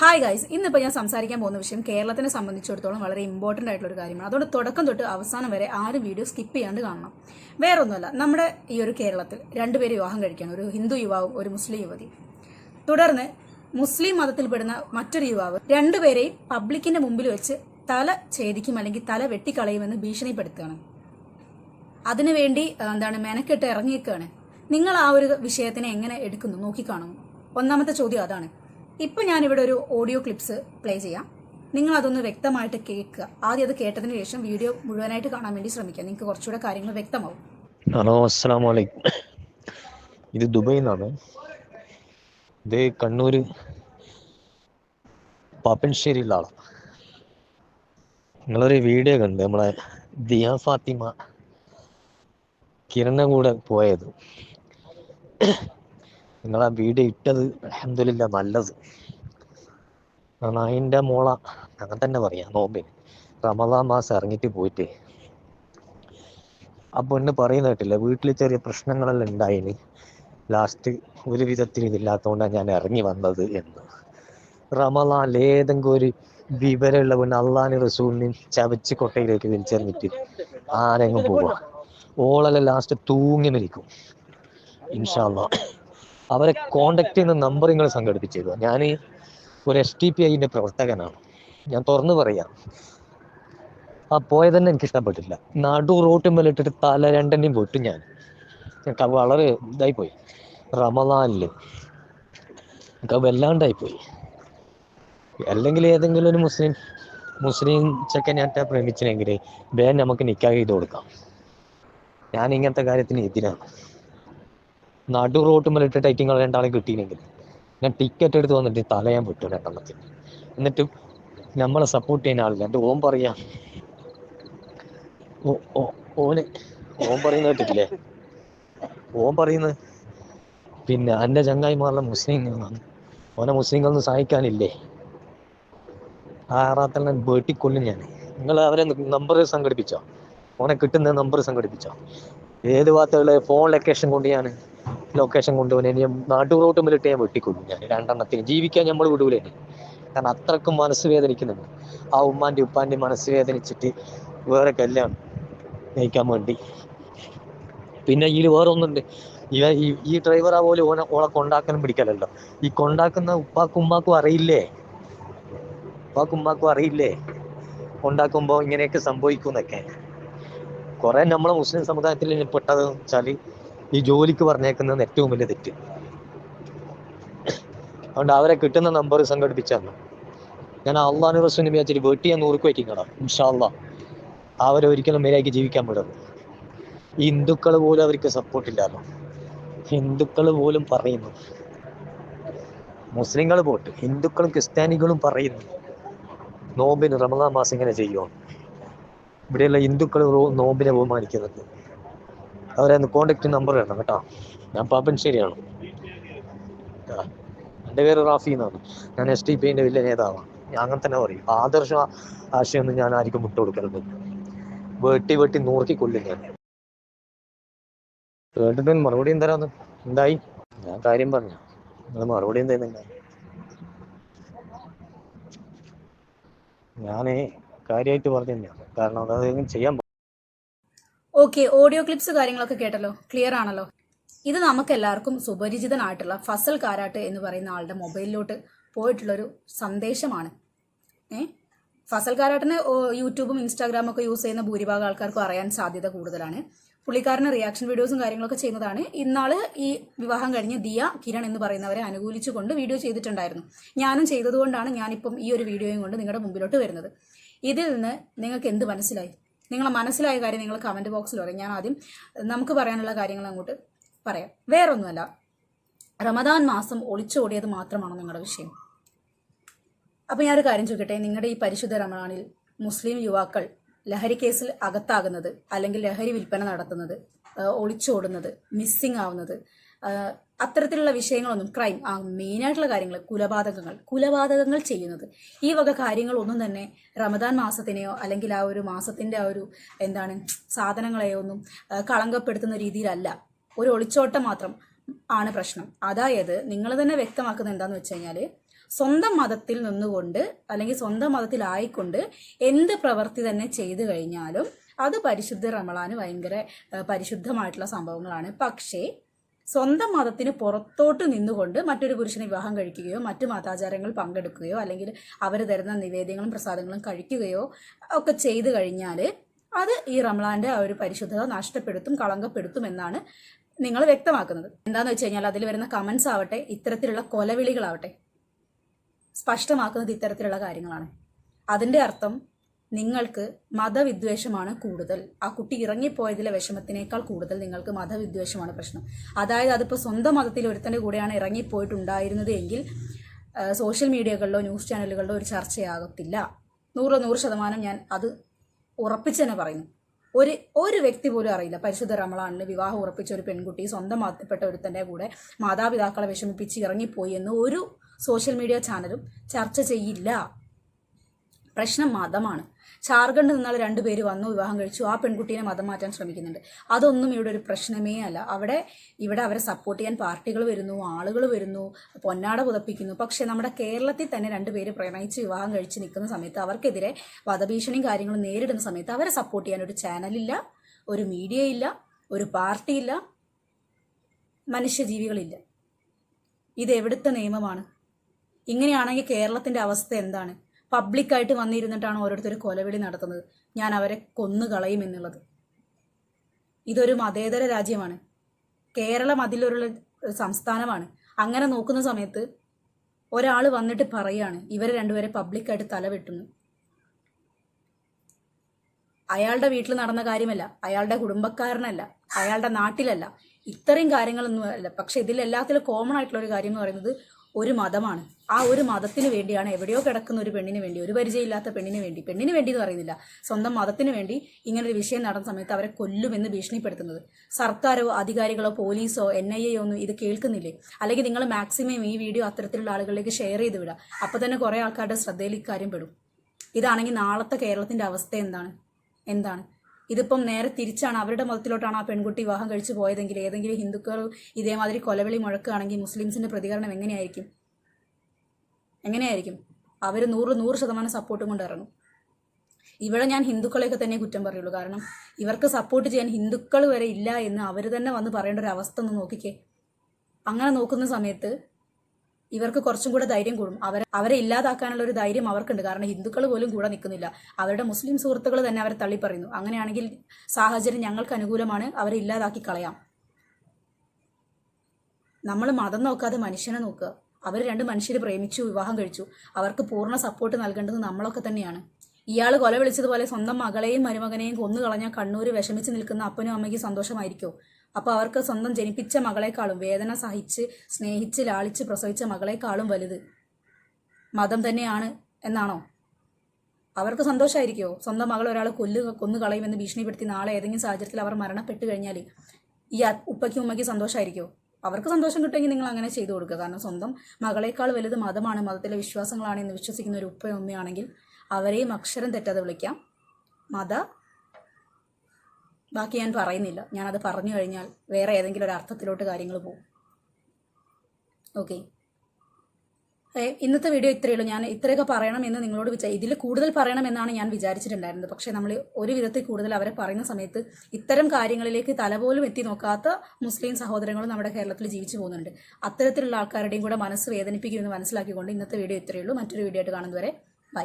Hi guys ഇന്നിപ്പോൾ ഞാൻ സംസാരിക്കാൻ പോകുന്ന വിഷയം കേരളത്തിനെ സംബന്ധിച്ചിടത്തോളം വളരെ ഇമ്പോർട്ടന്റ് ആയിട്ടുള്ള ഒരു കാര്യമാണ്. അതുകൊണ്ട് തുടക്കം തൊട്ട് അവസാനം വരെ ആരും വീഡിയോ സ്കിപ്പ് ചെയ്യാണ്ട് കാണണം. വേറെ ഒന്നുമല്ല നമ്മുടെ ഈ ഒരു കേരളത്തിൽ രണ്ടുപേര് വിവാഹം കഴിക്കുകയാണ്. ഒരു ഹിന്ദു യുവാവും ഒരു മുസ്ലിം യുവതി. തുടർന്ന് മുസ്ലിം മതത്തിൽപ്പെടുന്ന മറ്റൊരു യുവാവ് രണ്ടുപേരെയും പബ്ലിക്കിന്റെ മുമ്പിൽ വെച്ച് തല ഛേദിക്കും അല്ലെങ്കിൽ തല വെട്ടിക്കളയുമെന്ന് ഭീഷണിപ്പെടുത്തുകയാണ്. അതിനുവേണ്ടി എന്താണ് മെനക്കെട്ട് ഇറങ്ങിയിരിക്കുകയാണ്. നിങ്ങൾ ആ ഒരു വിഷയത്തിനെ എങ്ങനെ എടുക്കുന്നു? നോക്കിക്കാണുന്നു ഒന്നാമത്തെ ചോദ്യം അതാണ്. ഇപ്പൊ ഞാൻ ഇവിടെ ഒരു ഓഡിയോ ക്ലിപ്സ് പ്ലേ ചെയ്യാം. നിങ്ങൾ അതൊന്ന് വ്യക്തമായിട്ട് കേൾക്കുക. ആദ്യം അത് കേട്ടതിന് ശേഷം വീഡിയോ മുഴുവനായിട്ട് കാണാൻ വേണ്ടി ശ്രമിക്കുക നിങ്ങൾക്ക് കുറച്ചുകൂടെ കാര്യങ്ങൾ വ്യക്തമാവും. ഹലോ അസ്സാം ഇത് ദുബൈയിൽ നിന്നാണ് ഇത് കണ്ണൂര് പാപ്പൻശ്ശേരിയിലുള്ള ആളാണ് നിങ്ങളൊരു വീഡിയോ കണ്ട് നമ്മളെ ദിയ ഫാത്തിമ കിരണ കൂടെ പോയത്. നിങ്ങൾ ആ വീഡിയോ ഇട്ടത്. അഹമ്മദില്ല നല്ലത്. കാരണം അതിന്റെ മോള അങ്ങനെ തന്നെ പറയാം നോമ്പിന്. റമദാൻ മാസം ഇറങ്ങിയിട്ട് പോയിട്ട്. ആ എന്നെ പറയുന്ന കേട്ടില്ല വീട്ടിൽ ചെറിയ പ്രശ്നങ്ങളെല്ലാം ഉണ്ടായിന്. ലാസ്റ്റ് ഒരു വിധത്തിൽ ഇതില്ലാത്തതുകൊണ്ടാണ് ഞാൻ ഇറങ്ങി വന്നത് എന്ന്. റമദാൻ ഏതെങ്കിലും ഒരു വിവരമുള്ള പെണ്ണ് അള്ളാഹ് റസൂലിനെയും ചവച്ച് കൊട്ടയിലേക്ക് വലിച്ചെറിഞ്ഞിട്ട് ആരെങ്ങും പോവാ. ഓളെല്ലാം ലാസ്റ്റ് തൂങ്ങി മരിക്കും ഇൻഷാല്ല അവരെ കോണ്ടാക്ട് ചെയ്യുന്ന നമ്പർ നിങ്ങൾ സംഘടിപ്പിച്ചേക്കുക ഞാൻ ഒരു എസ് ടി പി ഐന്റെ പ്രവർത്തകനാണ്. ഞാൻ തുറന്നു പറയാം. ആ പോയത് തന്നെ എനിക്ക് ഇഷ്ടപ്പെട്ടില്ല നടു റോട്ടുമ്മലിട്ടിട്ട് തല രണ്ടെണ്ണം പൊട്ടും ഞാൻ. എനിക്ക് വളരെ ഇതായി പോയി റമദാനിൽ എനിക്ക് അത് വല്ലാണ്ടായിപ്പോയി. അല്ലെങ്കിൽ ഏതെങ്കിലും ഒരു മുസ്ലിം മുസ്ലിം ചെക്കനാറ്റ പ്രേമിച്ചിനെങ്കിൽ വേഗം നമുക്ക് നിക്കാഹ് ചെയ്ത് കൊടുക്കാം. ഞാൻ ഇങ്ങനത്തെ കാര്യത്തിന് എതിരാണ്. നടു റോട്ടുമ്മലിട്ടിട്ട് ടൈറ്റിങ് രണ്ടാളെ കിട്ടിയില്ലെങ്കിൽ ഞാൻ ടിക്കറ്റ് എടുത്ത് വന്നിട്ട് തലയാൻ വിട്ടു രണ്ടെണ്ണത്തിന്. എന്നിട്ട് നമ്മളെ സപ്പോർട്ട് ചെയ്യുന്ന ആളില്ല. എന്റെ ഓം പറയാ ഓ- ഓ- ഓന് ഓൻ പറയുന്ന കേട്ടിട്ടില്ലേ? ഓം പറയുന്നത് പിന്നെ എന്റെ ചങ്ങായിമാരുടെ മുസ്ലിങ്ങളാണ് ഓനെ മുസ്ലിങ്ങളൊന്നും സഹായിക്കാനില്ലേ? ആ വെട്ടിക്കൊല്ലും ഞാൻ നിങ്ങൾ അവരെ നമ്പർ സംഘടിപ്പിച്ചോ? ഓനെ കിട്ടുന്ന നമ്പർ സംഘടിപ്പിച്ചോ? ഏത് ഭാഗത്തുള്ള ഫോൺ ലൊക്കേഷൻ കൊണ്ട് ഞാൻ ലൊക്കേഷൻ കൊണ്ടുപോകുന്ന ഇനി നാട്ടു റോട്ട് മുതലിട്ട് ഞാൻ വെട്ടിക്കൊള്ളു ഞാൻ രണ്ടെണ്ണത്തിന് ജീവിക്കാൻ നമ്മൾ വിടൂലേ കാരണം അത്രക്കും മനസ്സ് വേദനിക്കുന്നുണ്ട് ആ ഉമ്മാന്റെ ഉപ്പാന്റെ മനസ്സ് വേദനിച്ചിട്ട് വേറെ കല്യാണം നയിക്കാൻ വേണ്ടി. പിന്നെ ഇതിൽ വേറെ ഒന്നുണ്ട് ഇവ ഈ ഈ ഡ്രൈവറാ പോലെ ഓനെ ഓളെ കൊണ്ടാക്കാനും പിടിക്കലല്ലോ. ഈ കൊണ്ടാക്കുന്ന ഉപ്പാക്കും ഉമ്മാക്കും അറിയില്ലേ? ഉപ്പാക്കും ഉമ്മാക്കും അറിയില്ലേ? കൊണ്ടാക്കുമ്പോൾ ഇങ്ങനെയൊക്കെ സംഭവിക്കുന്നൊക്കെ കുറേ നമ്മളെ മുസ്ലിം സമുദായത്തിൽ പെട്ടത് വെച്ചാൽ ഈ ജോലിക്ക് പറഞ്ഞേക്കുന്നതെന്ന് ഏറ്റവും വലിയ തെറ്റ്. അതുകൊണ്ട് അവരെ കിട്ടുന്ന നമ്പർ സംഘടിപ്പിച്ചു തന്നു. ഞാൻ അള്ളാഹു റസൂലിനെ വിചാരിച്ചിട്ട് വെട്ടിയ നൂറുക്ക് വയ്ക്കുന്നതാ ഇൻഷാല്ല അവരെ ഒരിക്കലും മേലേക്ക് ജീവിക്കാൻ ഈ ഹിന്ദുക്കൾ പോലും അവർക്ക് സപ്പോർട്ട് ഇല്ലാലോ ഹിന്ദുക്കൾ പോലും പറയുന്നു. മുസ്ലിങ്ങൾ പോട്ട് ഹിന്ദുക്കളും ക്രിസ്ത്യാനികളും പറയുന്നു. നോമ്പിന് റമദാൻ മാസം ഇങ്ങനെ ചെയ്യുമോ ഇവിടെയുള്ള ഹിന്ദുക്കൾ നോമ്പിനെ ബഹുമാനിക്കുന്നുണ്ട്. അവരെ കോണ്ടാക്ട് നമ്പർ വേണം കേട്ടോ. ഞാൻ പാപ്പൻ ആ. എന്റെ പേര് റാഫി എന്നാണ്. ഞാൻ എസ് ടി പിന്റെ വലിയ നേതാവാണ്. ഞാൻ അങ്ങനെ തന്നെ പറയും. ആദർശ ആശയമൊന്നും ഞാൻ ആർക്കും വിട്ടുകൊടുക്കരുത് വെട്ടി വെട്ടി നൂറുക്കി കൊല്ലും ഞാൻ. കേട്ടിട്ട് മറുപടി എന്തരാന്ന് എന്തായി? ഞാൻ കാര്യം പറഞ്ഞ. നിങ്ങൾ മറുപടി എന്തെയ്യുന്നില്ല ഞാനേ കാര്യമായിട്ട് പറഞ്ഞു തന്നെയാണ് കാരണം അതൊന്നും ചെയ്യാൻ ഓക്കെ ഓഡിയോ ക്ലിപ്സ് കാര്യങ്ങളൊക്കെ കേട്ടല്ലോ? ക്ലിയർ ആണല്ലോ? ഇത് നമുക്ക് എല്ലാവർക്കും സുപരിചിതനായിട്ടുള്ള ഫസൽ കാരാട്ട് എന്ന് പറയുന്ന ആളുടെ മൊബൈലിലോട്ട് പോയിട്ടുള്ളൊരു സന്ദേശമാണ്. ഏ? ഫസൽ കാരാട്ടിന് യൂട്യൂബും ഇൻസ്റ്റാഗ്രാമും ഒക്കെ യൂസ് ചെയ്യുന്ന ഭൂരിഭാഗം ആൾക്കാർക്കും അറിയാൻ സാധ്യത കൂടുതലാണ്. പുള്ളിക്കാരന് റിയാക്ഷൻ വീഡിയോസും കാര്യങ്ങളൊക്കെ ചെയ്യുന്നതാണ്. ഇന്നാൾ ഈ വിവാഹം കഴിഞ്ഞ് ദിയ കിരൺ എന്ന് പറയുന്നവരെ അനുകൂലിച്ചുകൊണ്ട് വീഡിയോ ചെയ്തിട്ടുണ്ടായിരുന്നു. ഞാനും ചെയ്തതുകൊണ്ടാണ് ഞാനിപ്പം ഈ ഒരു വീഡിയോയും കൊണ്ട് നിങ്ങളുടെ മുമ്പിലോട്ട് വരുന്നത്. ഇതിൽ നിന്ന് നിങ്ങൾക്ക് എന്ത് മനസ്സിലായി? നിങ്ങളെ മനസ്സിലായ കാര്യം നിങ്ങൾ കമന്റ് ബോക്സിൽ പറയും. ഞാൻ ആദ്യം നമുക്ക് പറയാനുള്ള കാര്യങ്ങൾ അങ്ങോട്ട് പറയാം. വേറൊന്നുമല്ല റമദാൻ മാസം ഒളിച്ചോടിയത് മാത്രമാണ് നിങ്ങളുടെ വിഷയം? അപ്പോൾ ഞാനൊരു കാര്യം ചോദിക്കട്ടെ നിങ്ങളുടെ ഈ പരിശുദ്ധ റമദാനിൽ മുസ്ലിം യുവാക്കൾ ലഹരി കേസിൽ അകത്താകുന്നത് അല്ലെങ്കിൽ ലഹരി വിൽപ്പന നടത്തുന്നത് ഒളിച്ചോടുന്നത് മിസ്സിംഗ് ആവുന്നത് അത്തരത്തിലുള്ള വിഷയങ്ങളൊന്നും ക്രൈം ആ മെയിനായിട്ടുള്ള കാര്യങ്ങൾ കുലപാതകങ്ങൾ കുലപാതകങ്ങൾ ചെയ്യുന്നത്. ഈ വക കാര്യങ്ങളൊന്നും തന്നെ റമദാൻ മാസത്തിനെയോ അല്ലെങ്കിൽ ആ ഒരു മാസത്തിന്റെ ആ ഒരു എന്താണ് സാധനങ്ങളെയോ ഒന്നും കളങ്കപ്പെടുത്തുന്ന രീതിയിലല്ല. ഒരു ഒളിച്ചോട്ടം മാത്രം ആണ് പ്രശ്നം. അതായത് നിങ്ങൾ തന്നെ വ്യക്തമാക്കുന്നത് എന്താന്ന് വെച്ച് കഴിഞ്ഞാൽ സ്വന്തം മതത്തിൽ നിന്നുകൊണ്ട് അല്ലെങ്കിൽ സ്വന്തം മതത്തിലായിക്കൊണ്ട് എന്ത് പ്രവൃത്തി തന്നെ ചെയ്തു കഴിഞ്ഞാലും അത് പരിശുദ്ധ റമളാന് ഭയങ്കര പരിശുദ്ധമായിട്ടുള്ള സംഭവങ്ങളാണ്. പക്ഷേ സ്വന്തം മതത്തിന് പുറത്തോട്ട് നിന്നുകൊണ്ട് മറ്റൊരു പുരുഷനെ വിവാഹം കഴിക്കുകയോ മറ്റു മതാചാരങ്ങൾ പങ്കെടുക്കുകയോ അല്ലെങ്കിൽ അവർ തരുന്ന നിവേദ്യങ്ങളും പ്രസാദങ്ങളും കഴിക്കുകയോ ഒക്കെ ചെയ്തു കഴിഞ്ഞാൽ അത് ഈ റംലാന്റെ ആ ഒരു പരിശുദ്ധത നഷ്ടപ്പെടുത്തും കളങ്കപ്പെടുത്തും എന്നാണ് നിങ്ങൾ വ്യക്തമാക്കുന്നത്. എന്താണെന്ന് വെച്ച് കഴിഞ്ഞാൽ അതിൽ വരുന്ന കമന്റ്സ് ആവട്ടെ ഇത്തരത്തിലുള്ള കൊലവിളികളാവട്ടെ സ്പഷ്ടമാക്കുന്നത് ഇത്തരത്തിലുള്ള കാര്യങ്ങളാണ്. അതിന്റെ അർത്ഥം നിങ്ങൾക്ക് മതവിദ്വേഷമാണ് കൂടുതൽ. ആ കുട്ടി ഇറങ്ങിപ്പോയതിലെ വിഷമത്തിനേക്കാൾ കൂടുതൽ നിങ്ങൾക്ക് മതവിദ്വേഷമാണ് പ്രശ്നം. അതായത് അതിപ്പോൾ സ്വന്തം മതത്തിൽ ഒരുത്തന്റെ കൂടെയാണ് ഇറങ്ങിപ്പോയിട്ടുണ്ടായിരുന്നത് എങ്കിൽ സോഷ്യൽ മീഡിയകളിലോ ന്യൂസ് ചാനലുകളിലോ ഒരു ചർച്ചയാകത്തില്ല. നൂറ് നൂറ് ശതമാനം ഞാൻ അത് ഉറപ്പിച്ച് തന്നെ പറയുന്നു. ഒരു ഒരു വ്യക്തി പോലും അറിയില്ല. പരിശുദ്ധ റമളാനിൽ വിവാഹം ഉറപ്പിച്ച ഒരു പെൺകുട്ടി സ്വന്തം മതത്തിൽപ്പെട്ട ഒരുത്തന്റെ കൂടെ മാതാപിതാക്കളെ വിഷമിപ്പിച്ച് ഇറങ്ങിപ്പോയി എന്ന് ഒരു സോഷ്യൽ മീഡിയ ചാനലും ചർച്ച ചെയ്യില്ല. പ്രശ്നം മതമാണ്. ജാർഖണ്ഡിൽ നിന്നുള്ള രണ്ടുപേര് വന്നു വിവാഹം കഴിച്ചു. ആ പെൺകുട്ടീനെ മതം മാറ്റാൻ ശ്രമിക്കുന്നുണ്ട്. അതൊന്നും ഇവിടെ ഒരു പ്രശ്നമേ അല്ല. അവിടെ ഇവിടെ അവരെ സപ്പോർട്ട് ചെയ്യാൻ പാർട്ടികൾ വരുന്നു ആളുകൾ വരുന്നു പൊന്നാട പുതപ്പിക്കുന്നു. പക്ഷെ നമ്മുടെ കേരളത്തിൽ തന്നെ രണ്ടുപേര് പ്രണയിച്ച് വിവാഹം കഴിച്ച് നിൽക്കുന്ന സമയത്ത് അവർക്കെതിരെ വധഭീഷണിയും കാര്യങ്ങളും നേരിടുന്ന സമയത്ത് അവരെ സപ്പോർട്ട് ചെയ്യാൻ ഒരു ചാനലില്ല ഒരു മീഡിയ ഇല്ല ഒരു പാർട്ടി ഇല്ല മനുഷ്യജീവികളില്ല. ഇത് എവിടുത്തെ നിയമമാണ്? ഇങ്ങനെയാണെങ്കിൽ കേരളത്തിന്റെ അവസ്ഥ എന്താണ്? പബ്ലിക്കായിട്ട് വന്നിരുന്നിട്ടാണ് ഓരോരുത്തർ കൊലവിളി നടത്തുന്നത്. ഞാൻ അവരെ കൊന്നു കളയും എന്നുള്ളത്. ഇതൊരു മതേതര രാജ്യമാണ്. കേരളം അതിലൊരു സംസ്ഥാനമാണ്. അങ്ങനെ നോക്കുന്ന സമയത്ത് ഒരാൾ വന്നിട്ട് പറയാണ് ഇവരെ രണ്ടുപേരെ പബ്ലിക്കായിട്ട് തല വെട്ടുന്നു അയാളുടെ വീട്ടിൽ നടന്ന കാര്യമല്ല. അയാളുടെ കുടുംബക്കാരനല്ല. അയാളുടെ നാട്ടിലല്ല. ഇത്രയും കാര്യങ്ങളൊന്നും അല്ല. പക്ഷെ ഇതിൽ എല്ലാത്തിലും കോമൺ ആയിട്ടുള്ള ഒരു കാര്യം എന്ന് പറയുന്നത് ഒരു മതമാണ്. ആ ഒരു മതത്തിന് വേണ്ടിയാണ് എവിടെയോ കിടക്കുന്ന ഒരു പെണ്ണിന് വേണ്ടി ഒരു പരിചയമില്ലാത്ത പെണ്ണിന് വേണ്ടി പെണ്ണിന് വേണ്ടി എന്ന് പറയുന്നില്ല. സ്വന്തം മതത്തിന് വേണ്ടി ഇങ്ങനൊരു വിഷയം നടന്ന സമയത്ത് അവരെ കൊല്ലുമെന്ന് ഭീഷണിപ്പെടുത്തുന്നത്. സർക്കാരോ അധികാരികളോ പോലീസോ എൻ ഐ എ ഒന്നും ഇത് കേൾക്കുന്നില്ലേ? അല്ലെങ്കിൽ നിങ്ങൾ മാക്സിമം ഈ വീഡിയോ അത്തരത്തിലുള്ള ആളുകളിലേക്ക് ഷെയർ ചെയ്ത് വിടുക അപ്പോൾ തന്നെ കുറേ ആൾക്കാരുടെ ശ്രദ്ധയിൽ ഇക്കാര്യം പെടും. ഇതാണെങ്കിൽ നാളത്തെ കേരളത്തിന്റെ അവസ്ഥ എന്താണ്? എന്താണ്? ഇതിപ്പം നേരെ തിരിച്ചാണ് അവരുടെ മതത്തിലോട്ടാണ് ആ പെൺകുട്ടി വിവാഹം കഴിച്ചു പോയതെങ്കിൽ ഏതെങ്കിലും ഹിന്ദുക്കൾ ഇതേമാതിരി കൊലവിളി മുഴക്കുകയാണെങ്കിൽ മുസ്ലിംസിന്റെ പ്രതികരണം എങ്ങനെയായിരിക്കും? എങ്ങനെയായിരിക്കും? അവർ നൂറ് നൂറ് ശതമാനം സപ്പോർട്ടും കൊണ്ട് ഇറങ്ങും. ഇവിടെ ഞാൻ ഹിന്ദുക്കളെയൊക്കെ തന്നെ കുറ്റം പറയുള്ളൂ. കാരണം ഇവർക്ക് സപ്പോർട്ട് ചെയ്യാൻ ഹിന്ദുക്കൾ വരെ ഇല്ല എന്ന് അവർ തന്നെ വന്ന് പറയേണ്ട ഒരു അവസ്ഥ ഒന്ന് നോക്കിക്കേ. അങ്ങനെ നോക്കുന്ന സമയത്ത് ഇവർക്ക് കുറച്ചും കൂടെ ധൈര്യം കൂടും. അവരെ അവരെ ഇല്ലാതാക്കാനുള്ള ഒരു ധൈര്യം അവർക്കുണ്ട്. കാരണം ഹിന്ദുക്കൾ പോലും കൂടെ നിൽക്കുന്നില്ല. അവരുടെ മുസ്ലിം സുഹൃത്തുക്കൾ തന്നെ അവരെ തള്ളി പറയുന്നു അങ്ങനെയാണെങ്കിൽ സാഹചര്യം ഞങ്ങൾക്ക് അനുകൂലമാണ്. അവരെ ഇല്ലാതാക്കി കളയാം. നമ്മൾ മതം നോക്കാതെ മനുഷ്യനെ നോക്കുക. അവർ രണ്ട് മനുഷ്യർ പ്രേമിച്ചു വിവാഹം കഴിച്ചു. അവർക്ക് പൂർണ സപ്പോർട്ട് നൽകേണ്ടത് നമ്മളൊക്കെ തന്നെയാണ്. ഇയാൾ കൊല വിളിച്ചതുപോലെ സ്വന്തം മകളെയും മരുമകനെയും കൊന്നു കളഞ്ഞാൽ കണ്ണൂർ വിഷമിച്ച് നിൽക്കുന്ന അപ്പനും അമ്മയ്ക്ക് സന്തോഷമായിരിക്കോ? അപ്പോൾ അവർക്ക് സ്വന്തം ജനിപ്പിച്ച മകളെക്കാളും വേദന സഹിച്ച് സ്നേഹിച്ച് ലാളിച്ച് പ്രസവിച്ച മകളെക്കാളും വലുത്. മതം തന്നെയാണ് എന്നാണോ? അവർക്ക് സന്തോഷമായിരിക്കുമോ സ്വന്തം മകൾ ഒരാൾ കൊല്ല് കൊന്നു കളയുമെന്ന് ഭീഷണിപ്പെടുത്തി നാളെ ഏതെങ്കിലും സാഹചര്യത്തിൽ അവർ മരണപ്പെട്ട് കഴിഞ്ഞാൽ ഈ ഉപ്പയ്ക്കും ഉമ്മയ്ക്കും സന്തോഷമായിരിക്കുമോ അവർക്ക് സന്തോഷം കിട്ടുമെങ്കിൽ നിങ്ങൾ അങ്ങനെ ചെയ്തു കൊടുക്കുക. കാരണം സ്വന്തം മകളെക്കാൾ വലുത് മതമാണ് മതത്തിലെ വിശ്വാസങ്ങളാണ് എന്ന് വിശ്വസിക്കുന്ന ഒരു ഉപ്പയും ഉമ്മയാണെങ്കിൽ അവരെയും അക്ഷരം തെറ്റാതെ വിളിക്കാം. മത ബാക്കി ഞാൻ പറയുന്നില്ല. ഞാനത് പറഞ്ഞു കഴിഞ്ഞാൽ വേറെ ഏതെങ്കിലും ഒരു അർത്ഥത്തിലോട്ട് കാര്യങ്ങൾ പോകും. ഓക്കെ ഇന്നത്തെ വീഡിയോ ഇത്രയേ ഉള്ളൂ. ഞാൻ ഇത്രയൊക്കെ പറയണം എന്ന് നിങ്ങളോട് വിചാ ഇതിൽ കൂടുതൽ പറയണമെന്നാണ് ഞാൻ വിചാരിച്ചിട്ടുണ്ടായിരുന്നത്. പക്ഷേ നമ്മൾ ഒരു വിധത്തിൽ കൂടുതൽ അവരെ പറയുന്ന സമയത്ത് ഇത്തരം കാര്യങ്ങളിലേക്ക് തലപോലും എത്തി നോക്കാത്ത മുസ്ലിം സഹോദരങ്ങളും നമ്മുടെ കേരളത്തിൽ ജീവിച്ചു പോകുന്നുണ്ട്. അത്തരത്തിലുള്ള ആൾക്കാരുടെയും കൂടെ മനസ്സ് വേദനിപ്പിക്കുമെന്ന് മനസ്സിലാക്കിക്കൊണ്ട് ഇന്നത്തെ വീഡിയോ ഇത്രയേ ഉള്ളൂ. മറ്റൊരു വീഡിയോ ആയിട്ട് കാണുന്നതുവരെ